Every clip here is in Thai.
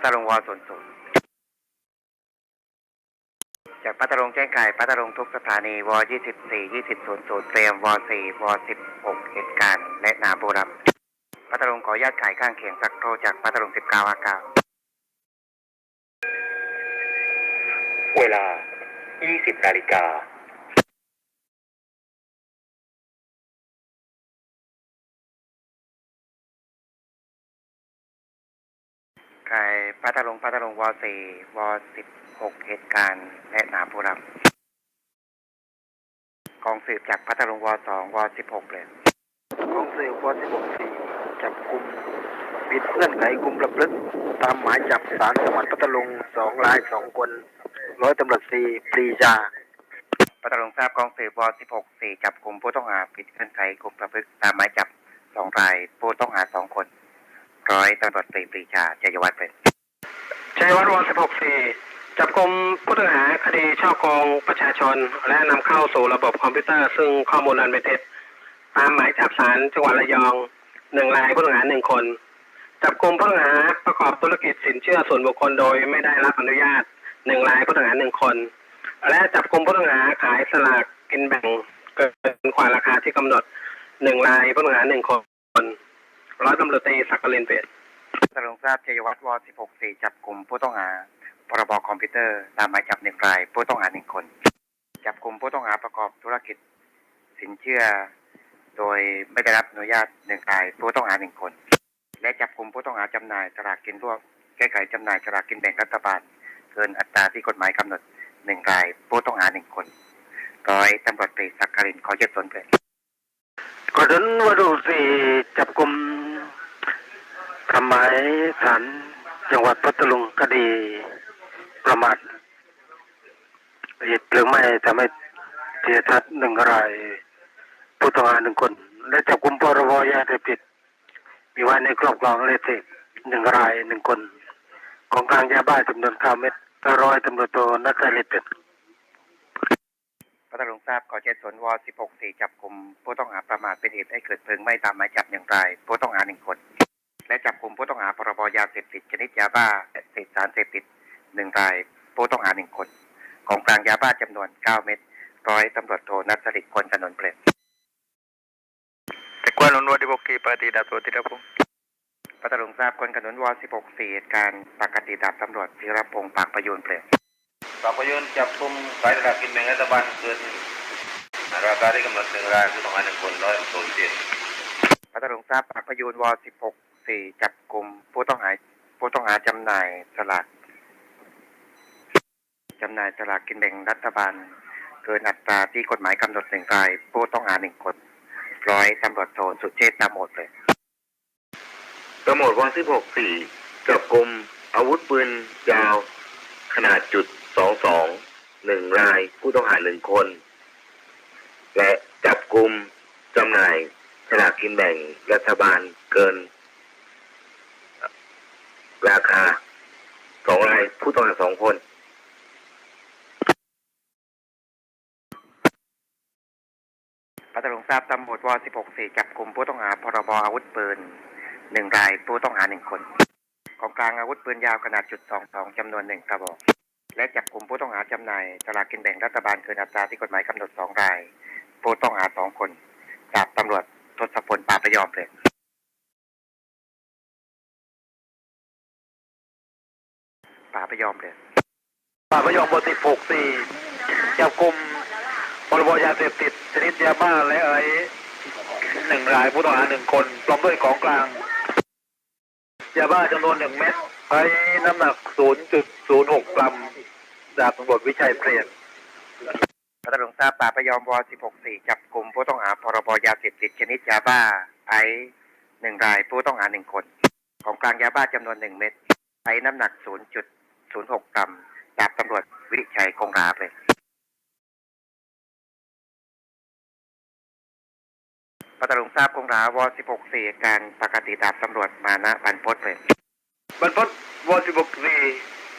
พัทลุงวอศูนย์ศูนย์จากพัทลุงแจ้งไก่พัทลุงทุกสถานีวอยี่สิบสี่ยี่สิบศูนย์ศูนย์เตรียมวอสี่วอสิบหกเหตุการณ์และนาบุรับพัทลุงขอญาตขายข้างเคียงสักโทรจากพัทลุงสิบเก้าอาเก้าเวลา20นาฬิกา ขายพัทลุงพัทลุงวสี่วสิบหกเหตุการณ์และนาบุรับกองสืบจากพัทลุงวสองวสิบหกเลยกองสืบว16สี่จับกลุ่มผิดเงื่อนไขกลุ่มประพฤติตามหมายจับศาลจังหวัดพัทลุงสองรายสองคนร้อยตำรวจตรีปรีชาพัทลุงทราบกองสืบว16 4จับกลุ่มผู้ต้องหาผิดเงื่อนไขกลุ่มประพฤติตามหมายจับสองรายผู้ต้องหาสองคน ร้อยตำรวจตรีปรีชาจยวัฒน์เป็นชัยวัฒน์ว16สี่จับกลุ่มผู้ต้องหาคดีช่อโกงประชาชน และนำเข้าสู่ระบบคอมพิวเตอร์ ซึ่งข้อมูลอันเป็นเท็จตามหมายจับศาลจังหวัดระยองหนึ่งรายผู้ต้องหาหนึ่งคน จับกลุ่มผู้ต้องหาประกอบธุรกิจสินเชื่อส่วนบุคคลโดยไม่ได้รับอนุญาตหนึ่งรายผู้ต้องหาหนึ่งคน และจับกลุ่มผู้ต้องหาขายสลากกินแบ่งเกินกว่าราคาที่กำหนดหนึ่งรายผู้ต้องหาหนึ่งคน ร้อยตำรวจตรีศักดิ์ลินเป็ดพัทลุงทราบจยวัฒน์ว16 4 จับกลุ่มผู้ต้องหา พรบคอมพิวเตอร์ตามหมายจับหนึ่งราย ผู้ต้องหาหนึ่งคน จับกลุ่มผู้ต้องหาประกอบธุรกิจ สินเชื่อ โดยไม่ได้รับอนุญาตหนึ่งราย ผู้ต้องหาหนึ่งคน และจับกลุ่มผู้ต้องหาจำหน่ายสลากกินรวบแก้ไขจำหน่ายสลากกินแบ่งรัฐบาล เกินอัตราที่กฎหมายกำหนดหนึ่งราย ผู้ต้องหาหนึ่งคนร้อยตำรวจตรีสักกรินขอยึดสนเกิดกรณีวดูสี่จับกลุ่ม ทำหมายศาลจังหวัดพัทลุงคดีประมาทเหตุเพลิงไหม้ทำให้เสียชีวิตหนึ่งรายผู้ต้องหาหนึ่งคน และจับกลุ่มพรบยาเสพติด มีไว้ในครอบครองและเสพหนึ่งรายหนึ่งคน ของกลางยาบ้าจำนวนเก้าเม็ดร้อยตำรวจโทนัทเลเป็ดพัทลุงทราบขอเจ็ดสนว16 4 จับกลุ่มผู้ต้องหาประมาทเป็นเหตุให้เกิดเพลิงไหม้ตามหมายจับหนึ่งรายผู้ต้องหาหนึ่งคน และจับกลุ่มผู้ต้องหาพรบยาเสพติดชนิดยาบ้าและเศษสารเสพติดหนึ่งรายผู้ต้องหาหนึ่งคน ของกลางยาบ้าจำนวน 9 เม็ดร้อยตำรวจโทนัทสลิดคนถนนเปรตแต่กวนนวดที่บกีปฏิดัตัวติระพงพัทลุงทราบคนขนุนว16 4เหตุการณ์ปกติดาบตำรวจธีรพงศ์ปากประยูนเปรตปากประยุนจับกลุ่มขายสลากกินแบ่งรัฐบาลเกินราคาที่กำหนดหนึ่งรายผู้ต้องหาหนึ่งคนร้อยตำรวจตรีพัทลุงทราบปากประยูนว16 4จับกลุ่มผู้ต้องหาผู้ต้องหาจำหน่ายสลากจำหน่ายสลากกินแบ่งรัฐบาล เกินอัตราที่กฎหมายกำหนดหนึ่งราย ผู้ต้องหาหนึ่งคนร้อยตำรวจโทสุเชษตามหมดเลยตำรวจวันที่หกสี่จับกลุ่มอาวุธปืนยาว ขนาดจุดสองสองหนึ่งรายผู้ต้องหาหนึ่งคน และจับกลุ่มจำหน่ายสลากกินแบ่งรัฐบาลเกิน ราคาสองรายผู้ต้องหาสองคน พัทลุงทราบตำรวจว16 4จับกลุ่มผู้ต้องหาพรบอาวุธปืนหนึ่งรายผู้ต้องหาหนึ่งคน ของกลางอาวุธปืนยาวขนาดจุด22จำนวนหนึ่งกระบอก และจับกลุ่มผู้ต้องหาจำหน่ายสลากกินแบ่งรัฐบาลเกินอัตราที่กฎหมายกำหนดสองราย ผู้ต้องหาสองคนจากตำรวจทศพลปาบประยอมเลย ปราบประยอมเลยป่าพยองบทสิบหกสี่จับกลุ่มพรบยาเสพติดชนิดยาบ้าและไอซ์หนึ่งรายผู้ต้องหาหนึ่งคนพร้อมด้วยของกลางยาบ้าจำนวนหนึ่งเม็ดไอซ์น้ำหนักศูนย์จุดศูนย์หกกรัมดาบตำรวจวิชัยเปลี่ยนพัทลุงทราบปราบประยอมว16 4 จับกลุ่มผู้ต้องหาพรบยาเสพติดชนิดยาบ้าไอซ์หนึ่งรายผู้ต้องหาหนึ่งคน ของกลางยาบ้าจำนวนหนึ่งเม็ดไอซ์น้ำหนัก 0.06 กรัมจากตำรวจวิชัยคงราเลยพัทลุงทราบคงราว16 4การปกติดาบตำรวจมานะบันพศเลยบรรพตวสิบกรี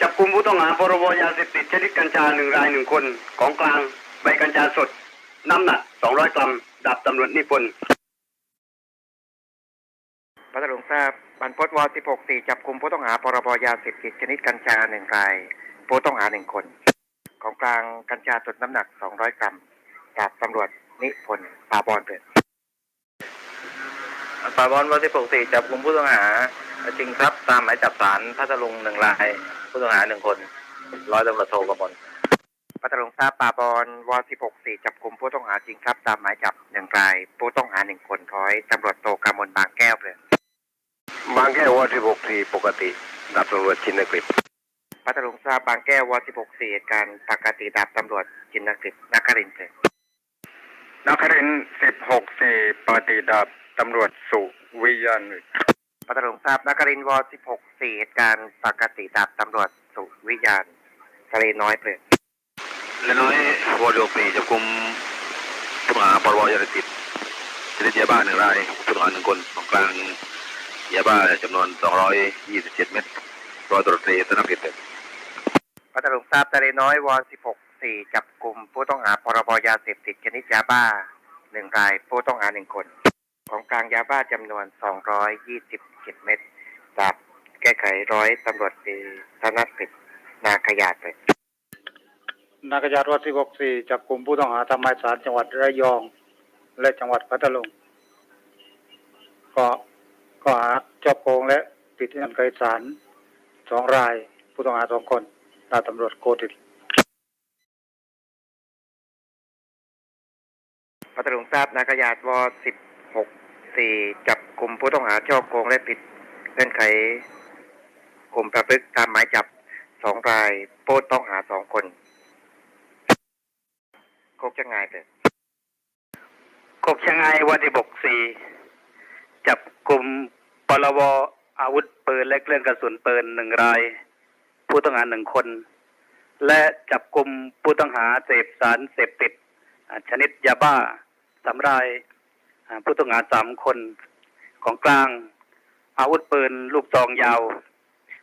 จับกลุ่มผู้ต้องหาพรบยาเสพติดชนิดกัญชาหนึ่งรายหนึ่งคนของกลางใบกัญชาสด น้ำหนักสองร้อยกรัมดาบตำรวจนิพนธ์พัทลุงทราบป บรรพตว16 4จับกลุ่มผู้ต้องหาพรบยาเสพติดชนิดกัญชาหนึ่งรายผู้ต้องหาหนึ่งคน ของกลางกัญชาตดน้ำหนัก 200 กรัมจากตำรวจนิพนธ์ปาบอนเปิดปราบอนวันที่ปกติจับกลุ่มผู้ต้องหาจริงครับตามหมายจับศาลพัทลุงหนึ่งราย ผู้ต้องหาหนึ่งคน ร้อยตำรวจโทกมลพัทลุงทราบปาบอนว16 4จับกลุ่มผู้ต้องหาจริงครับตามหมายจับหนึ่งราย ผู้ต้องหาหนึ่งคนร้อยตำรวจโทกามลบางแก้วเปิด บางแก้วว่าที่หกสี่ปกติดับตำรวจชินกฤษพัทลุงทราบบางแก้วว16 4เหตุการณ์ปกติดาบตำรวจจินกฤษนักครินทร์เปิดนักครินสิบหกสี่ปฏิดับตำรวจสุวิยันพัทลุงทราบนักครินทร์ว16 4เหตุการณ์ปกติดาบตำรวจสุวิญญาณทะเลน้อยเปิดและน้อยวอร์ดปีจับกุมผู้ต้องหาปรบยาเสพติดชนิดยาบ้าหนึ่งรายผู้ต้องหาหนึ่งคนของกลาง ยาบ้าจำนวน 227 เม็ดร้อยตำรวจตรีธนกิจพัทลุงทราบทะเลน้อยว16 4 จับกลุ่มผู้ต้องหาพรบยาเสพติดชนิดยาบ้าหนึ่งรายผู้ต้องหาหนึ่งคน ของกลางยาบ้าจำนวน 227 เม็ดจากแก้ไขร้อยตำรวจตรีธนกฤษนาขยาดเปิดนักยาวัดที่6 4 จับกลุ่มผู้ต้องหาทำหมายสารจังหวัดระยอง และจังหวัดพัทลุงก็ ก็หาจอบโกงและปิดเงื่อนไขศาลสองราย ผู้ต้องหาสองคนตามตำรวจโกติดพัทลุงทราบนาขยาดว16 4จับกลุ่มผู้ต้องหาช่อโกงและผิดเงื่อนไขกลุ่มประพฤติตามหมายจับสองรายผู้ต้องหาสองคนโคกจะง่ายเปิดกบชงไงวันที่หกสี่ จับกลุ่มปลวอาวุธปืนและเครื่องกระสุนปืนหนึ่งราย ผู้ต้องหาหนึ่งคน และจับกลุ่มผู้ต้องหาเสพสารเสพติด ชนิดยาบ้าสามราย ผู้ต้องหาสามคนของกลาง อาวุธปืนลูกซองยาว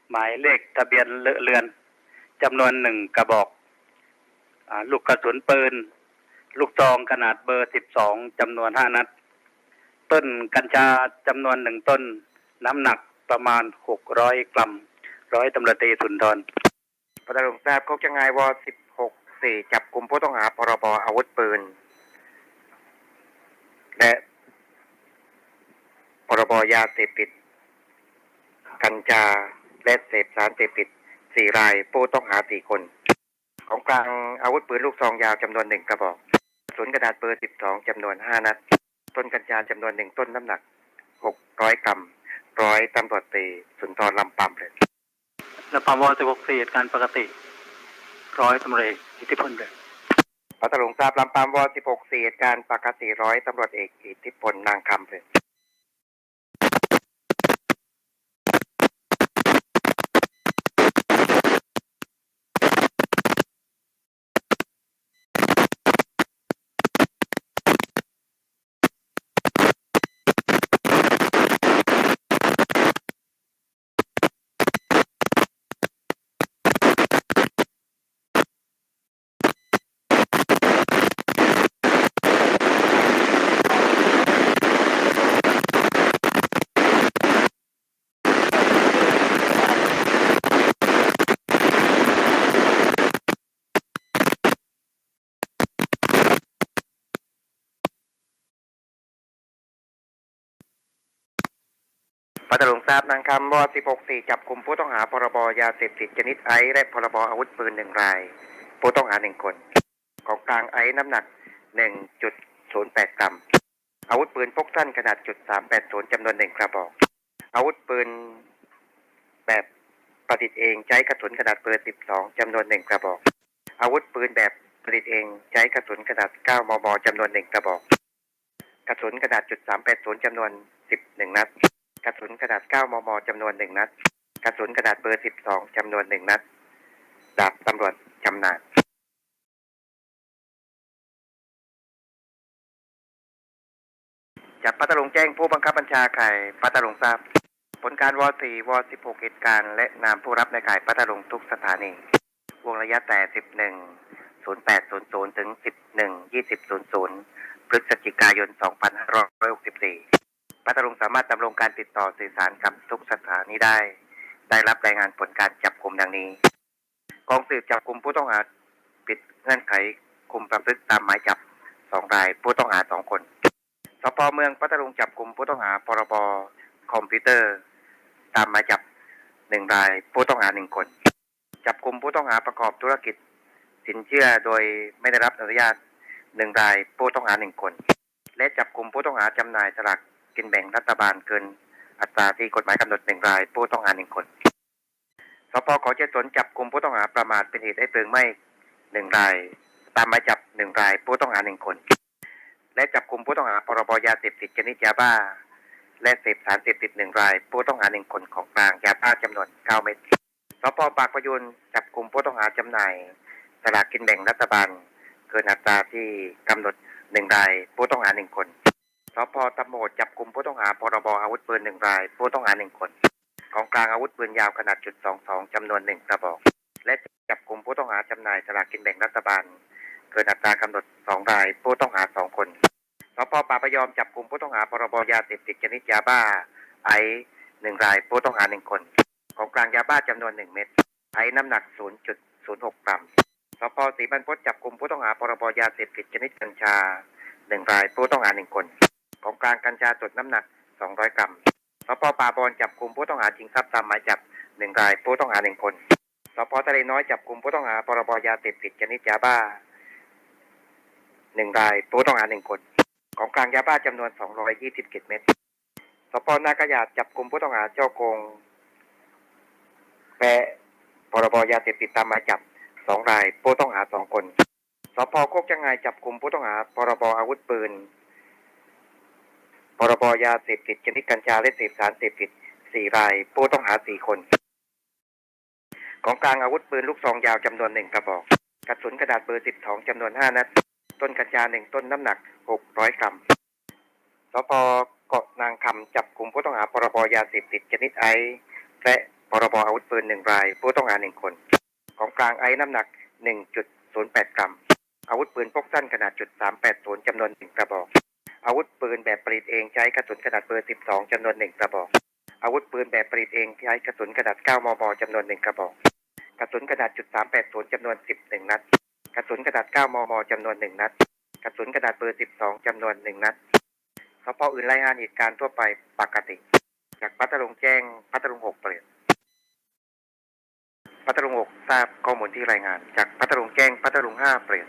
หมายเลขทะเบียนเลอะเลือนจำนวนหนึ่งกระบอกอลูกกระสุนปืน ลูกซองขนาดเบอร์สิบสองจำนวนห้านัด ต้นกัญชาจำนวนหนึ่งต้น น้ำหนักประมาณหกร้อยกรัม ร้อยตำรวจตรีสุนทรพัทลุงทราบโคกจะง่ายว16 4จับกลุ่มผู้ต้องหาพรบอาวุธปืน และพรบยาเสพติด กัญชาและเสพสารเสพติดสี่รายผู้ต้องหาสี่คน ของกลางอาวุธปืนลูกซองยาวจำนวนหนึ่งกระบอกกระสุนกระดาษเบอร์สิบสองจำนวนห้านัด ต้นกัญชาจำนวนหนึ่งต้นน้ำหนักหกร้อยกรัมร้อยตำรวจตรีสุนทรลำปำเลยและปามวสิบหกสี่เหตุการณ์ปกติ ร้อยตำรวจเอกอิทธิพลเดชพัทลุงทราบลำปางว16สี่เหตุการณ์ปกติร้อยตำรวจเอกอิทธิพลนางคำเลย พัทลุงทราบนางคำว16สี่จับกลุ่มผู้ต้องหาพรบยาเสพติดชนิดไอซ์และพรบอาวุธปืนหนึ่งราย ผู้ต้องหาหนึ่งคน ของกลางไอซ์น้ำหนัก 1.08 กรัม อาวุธปืนพกสั้นขนาดจุด380จำนวนหนึ่งกระบอก อาวุธปืนแบบประดิษฐ์เองใช้กระสุนขนาดเบอร์12จำนวนหนึ่งกระบอก อาวุธปืนแบบประดิษฐ์เองใช้กระสุนขนาด 9 มม จำนวนหนึ่งกระบอก กระสุนขนาดจุด380 จำนวน 11 นัด ระสุนขนาด 9 มมจำนวนหนึ่งนัด กระสุนขนาดเบอร์ 12จำนวนหนึ่งนัด ดาบตำรวจชำนาญจากพัทลุงแจ้งผู้บังคับบัญชาข่ายพัทลุงทราบ ผลการว4ว16เหตุการณ์และนามผู้รับในข่ายพัทลุงทุกสถานี วงระยะแต่11 0800ถึง11 2000พฤศจิกายน2564ปพั ทลุงสามารถดำรงการติดต่อสื่อสารกับทุกสถานีได้ ได้รับรายงานผลการจับกลุ่มดังนี้กองสืบจับกลุ่มผู้ต้องหาปิดเงื่อนไขคุมประพฤติตามหมายจับสองรายผู้ต้องหาสองคนสพเมืองพัทลุงจับกลุ่มผู้ต้องหาพรบคอมพิวเตอร์ ตามหมายจับหนึ่งรายผู้ต้องหาหนึ่งคน จับกลุ่มผู้ต้องหาประกอบธุรกิจ สินเชื่อโดยไม่ได้รับอนุญาตหนึ่งรายผู้ต้องหาหนึ่งคน และจับกลุ่มผู้ต้องหาจำหน่ายสลาก กินแบ่งรัฐบาลเกิน อัตราที่กฎหมายกำหนดหนึ่งราย ผู้ต้องหาหนึ่งคน สพขอเจตนจับกลุ่มผู้ต้องหาประมาทเป็นเหตุให้เพลิงไหม้หนึ่งราย ตามหมายจับหนึ่งราย ผู้ต้องหาหนึ่งคน และจับกลุ่มผู้ต้องหาพรบยาเสพติดชนิดยาบ้า และเสพสารเสพติดหนึ่งราย ผู้ต้องหาหนึ่งคนของกลางยาบ้าจำนวนเก้าเม็ดสพปากประยุนจับกลุ่มผู้ต้องหาจำหน่ายสลากกินแบ่งรัฐบาล เกินอัตราที่กำหนดหนึ่งราย ผู้ต้องหาหนึ่งคน พตำโหมดจับกลุ่มผู้ต้องหาพรบอาวุธปืนหนึ่งราย ผู้ต้องหาหนึ่งคน ของกลางอาวุธปืนยาวขนาดจุดสองสองจำนวนหนึ่งกระบอก และจับกลุ่มผู้ต้องหาจำหน่ายสลากกินแบ่งรัฐบาล เกินอัตรากำหนดสองราย ผู้ต้องหาสองคนสพป่าพยอมจับกลุ่มผู้ต้องหาพรบยาเสพติดชนิดยาบ้า ไอหนึ่งราย ผู้ต้องหาหนึ่งคน ของกลางยาบ้าจำนวนหนึ่งเม็ดไอน้ำหนักศูนย์จุดศูนย์หกกรัมสพศรีบรรพตจับกลุ่มผู้ต้องหาพรบยาเสพติดชนิดกัญชาหนึ่งราย ผู้ต้องหาหนึ่งคน ของกลางกัญชาสดน้ำหนักสองร้อยกรัมสพป่าบอนจับกลุ่มผู้ต้องหาชิงทรัพย์ตามหมายจับหนึ่งรายผู้ต้องหาหนึ่งคนสพทะเลน้อยจับกลุ่มผู้ต้องหาพรบยาเสพติดชนิดยาบ้าหนึ่งรายผู้ต้องหาหนึ่งคน ของกลางยาบ้าจำนวนสองร้อยยี่สิบเม็ดสพนากระยาจับกลุ่มผู้ต้องหาเจ้าโกงแปะพรบยาเสพติดตามหมายจับสองรายผู้ต้องหาสองคนสพโคกจังไงจับกลุ่มผู้ต้องหาพรบอาวุธปืน พรบยาเสพติดชนิดกัญชาและเสพสารเสพติดสี่รายผู้ต้องหาสี่คน ของกลางอาวุธปืนลูกซองยาวจำนวนหนึ่งกระบอกกระสุนกระดาษเบอร์สิบสองจำนวนห้านัด ต้นกัญชาหนึ่งต้นน้ำหนักหกร้อยกรัมสพเกาะนางคำจับกลุ่มผู้ต้องหาพรบยาเสพติดชนิดไอและพรบอาวุธปืนหนึ่งราย ผู้ต้องหาหนึ่งคน ของกลางไอน้ำหนักหนึ่งจุดศูนย์แปดกรัม อาวุธปืนพกสั้นขนาดจุดสามแปดศูนย์จำนวนหนึ่งกระบอก อาวุธปืนแบบผลิตเองใช้กระสุนขนาดเบอร์ 12จำนวนหนึ่งกระบอก อาวุธปืนแบบผลิตเองใช้กระสุนขนาด 9 มมจำนวนหนึ่งกระบอก กระสุนขนาดจุด380จำนวน 11 นัด กระสุนขนาด 9 มมจำนวนหนึ่งนัด กระสุนขนาดเบอร์ 12จำนวนหนึ่งนัดสพอื่นรายงานเหตุการณ์ทั่วไปปกติ จากพัทลุงแจ้งพัทลุงหกเปลี่ยนพัทลุงหกทราบข้อมูลที่รายงาน จากพัทลุงแจ้งพัทลุงห้าเปลี่ยน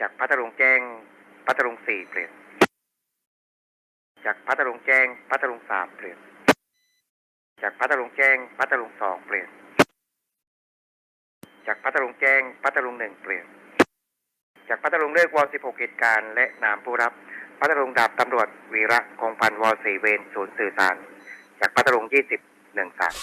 จากพัทลุงแจ้ง พัทลุงสี่เปลี่ยน จากพัทลุงแจ้ง พัทลุงสามเปลี่ยน จากพัทลุงแจ้ง พัทลุงสองเปลี่ยน จากพัทลุงแจ้ง พัทลุงหนึ่งเปลี่ยน จากพัทลุงเลิกวอสิบหกเหตุการณ์และนามผู้รับ พัทลุงดาบตำรวจวีระคงพันธ์วสี่เวรศูนย์สื่อสาร จากพัทลุงยี่สิบหนึ่งสาม